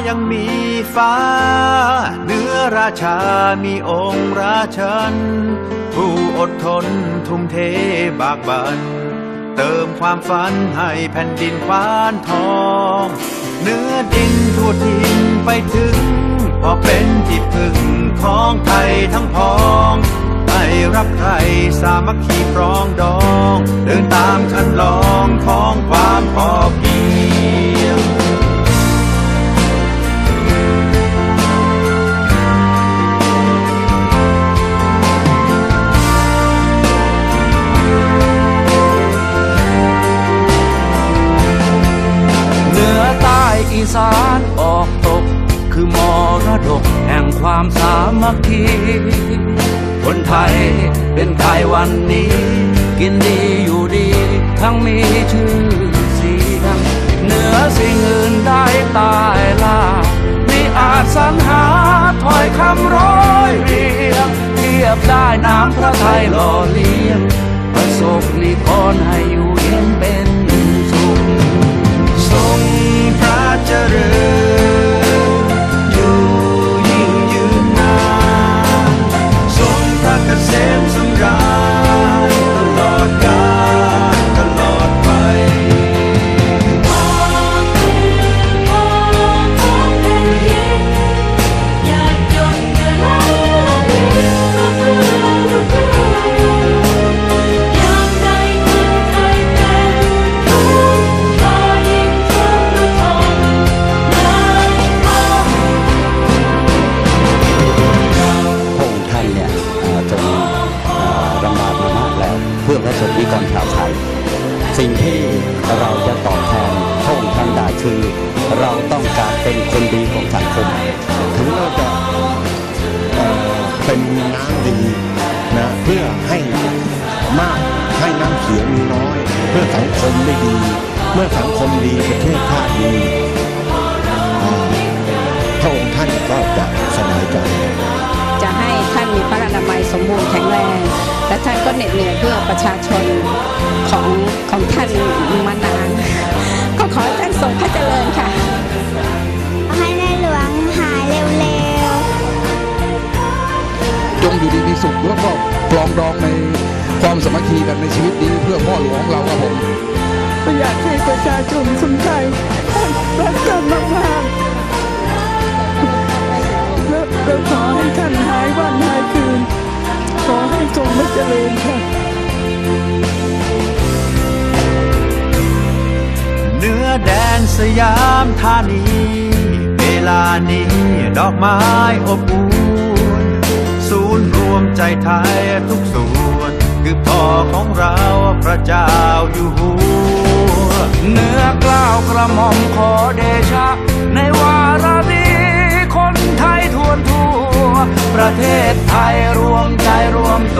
ายังมีฟ้าเหนือราชามีองค์ราชัน ผู้อดทนทุ่มเทบากบัน เติมความฝันให้แผ่นดินควานทอง เนื้อดินทั่วทินไปถึง พอเป็นที่พึ่งของไทยทั้งพองไม่รักใครสามัคคีปรองดอง เดินตามคันลองของความพอเพีย สานออกตก คือมรดกแห่งความสามัคคี คนไทยเป็นไทยวันนี้ กินดีอยู่ดี ทั้งมีชื่อเสียงเหนือสิ่งอื่นได้ตายล่ามีอาจสรรหาถ้อยคำร้อง สงฆ์นิกรชาวไทย สิ่งที่เราจะตอบแทนพระองค์ท่านได้คือ เราต้องการเป็นคนดีของสังคม ถึงเราจะเอ่อเป็นน้ำดีนะเพื่อให้มากให้น้ำเสียมีน้อย เพื่อสังคมได้ดี เมื่อสังคมดีประเทศชาติดีพระองค์ท่านก็จะสบายใจจะให้ท่านมีพระอนามัยสมบูรณ์แข็งแรง และท่านก็เหน็ดเหนื่อยเพื่อประชาชนของของท่านมานาน ก็ขอให้ท่านทรงพระเจริญค่ะ ให้ในหลวงหายเร็วจงอยู่ดีมีสุขแล้วก็ปลองดองในความสามัคคีกันในชีวิตนี้เพื่อพ่อหลวงของเราครับผมก็อยากให้ประชาชนคนไทยรักกันมากๆ เจริญค่ะเนื้อแดนสยามธานี เวลานี้ดอกไม้อบอุ่นศูนย์รวมใจไทยทุกส่วน คือพ่อของเราพระเจ้าอยู่หัวเนื้อกล้าวกระหม่อมขอเดชะ ในวาระนี้คนไทยทวนทั่วประเทศไทยรวมใจรวมสู่